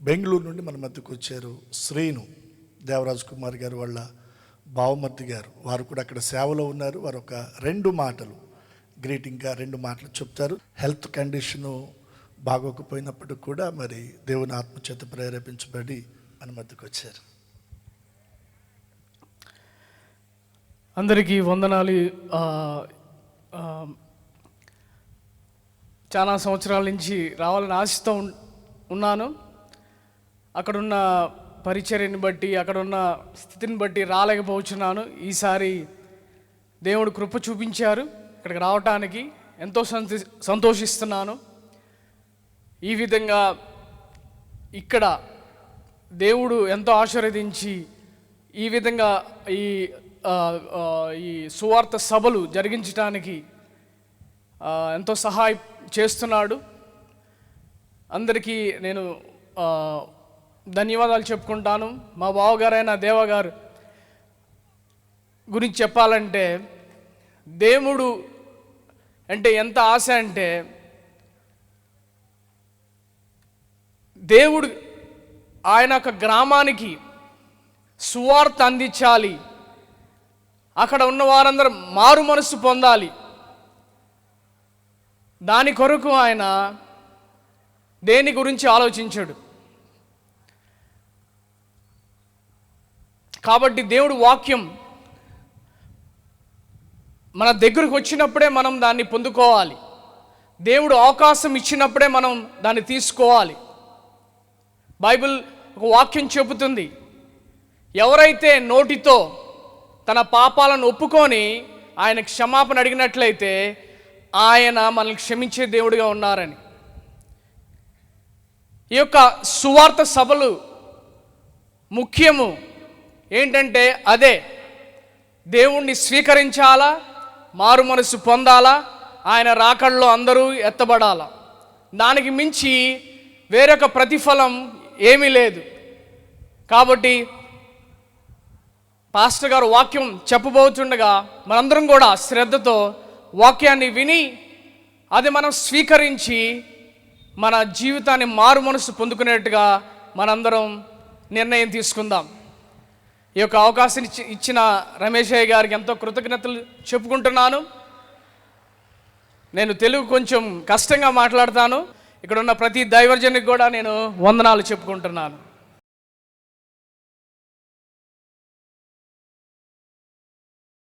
బెంగళూరు నుండి మన మధ్యకు వచ్చారు శ్రీను దేవరాజ్ కుమార్ గారు వాళ్ళ బావమర్తి గారు. వారు కూడా అక్కడ సేవలో ఉన్నారు. వారు ఒక రెండు మాటలు గ్రీటింగ్గా రెండు మాటలు చెప్తారు. హెల్త్ కండిషను బాగోకపోయినప్పటికి కూడా మరి దేవుని ఆత్మచేత ప్రేరేపించబడి మన మధ్యకు వచ్చారు. అందరికీ వందనాలు. చాలా సంవత్సరాల నుంచి రావాలని ఆశిస్తూ ఉన్నాను. అక్కడున్న పరిచర్యని బట్టి అక్కడున్న స్థితిని బట్టి రాలేకపోతున్నాను ఈసారి దేవుడు కృప చూపించారు. ఇక్కడికి రావటానికి ఎంతో సంతి సంతోషిస్తున్నాను. ఈ విధంగా ఇక్కడ దేవుడు ఎంతో ఆశీర్వదించి ఈ విధంగా ఈ ఈ సువార్త సభలు జరిగించడానికి ఎంతో సహాయం చేస్తున్నాడు. అందరికీ నేను ధన్యవాదాలు చెప్పుకుంటాను. మా బావగారైన దేవగారు గురించి చెప్పాలంటే దేవుడు అంటే ఎంత ఆశ అంటే దేవుడు ఆయన ఒక గ్రామానికి సువార్త అందించాలి. అక్కడ ఉన్న వారందరూ మారు మనస్సు పొందాలి. దాని కొరకు ఆయన దేని గురించి ఆలోచించాడు? కాబట్టి దేవుడు వాక్యం మన దగ్గరకు వచ్చినప్పుడే మనం దాన్ని పొందుకోవాలి. దేవుడు అవకాశం ఇచ్చినప్పుడే మనం దాన్ని తీసుకోవాలి. బైబిల్ ఒక వాక్యం చెబుతుంది. ఎవరైతే నోటితో తన పాపాలను ఒప్పుకొని ఆయన క్షమాపణ అడిగినట్లయితే ఆయన మనల్ని క్షమించే దేవుడిగా ఉన్నారని. ఈ యొక్క సువార్త సభలు ముఖ్యము. ఏంటంటే అదే దేవుణ్ణి స్వీకరించాలా మారు మనసు పొందాలా ఆయన రాకడలో అందరూ ఎత్తబడాలా. దానికి మించి వేరొక ప్రతిఫలం ఏమీ లేదు. కాబట్టి పాస్టర్ గారు వాక్యం చెప్పబోతుండగా మనందరం కూడా శ్రద్ధతో వాక్యాన్ని విని అది మనం స్వీకరించి మన జీవితాన్ని మారు మనసు పొందుకునేట్టుగా మనందరం నిర్ణయం తీసుకుందాం. ఈ యొక్క అవకాశం ఇచ్చి ఇచ్చిన రమేష్ అయ్య గారికి ఎంతో కృతజ్ఞతలు చెప్పుకుంటున్నాను. నేను తెలుగు కొంచెం కష్టంగా మాట్లాడతాను. ఇక్కడ ఉన్న ప్రతి దైవర్జనికి కూడా నేను వందనాలు చెప్పుకుంటున్నాను.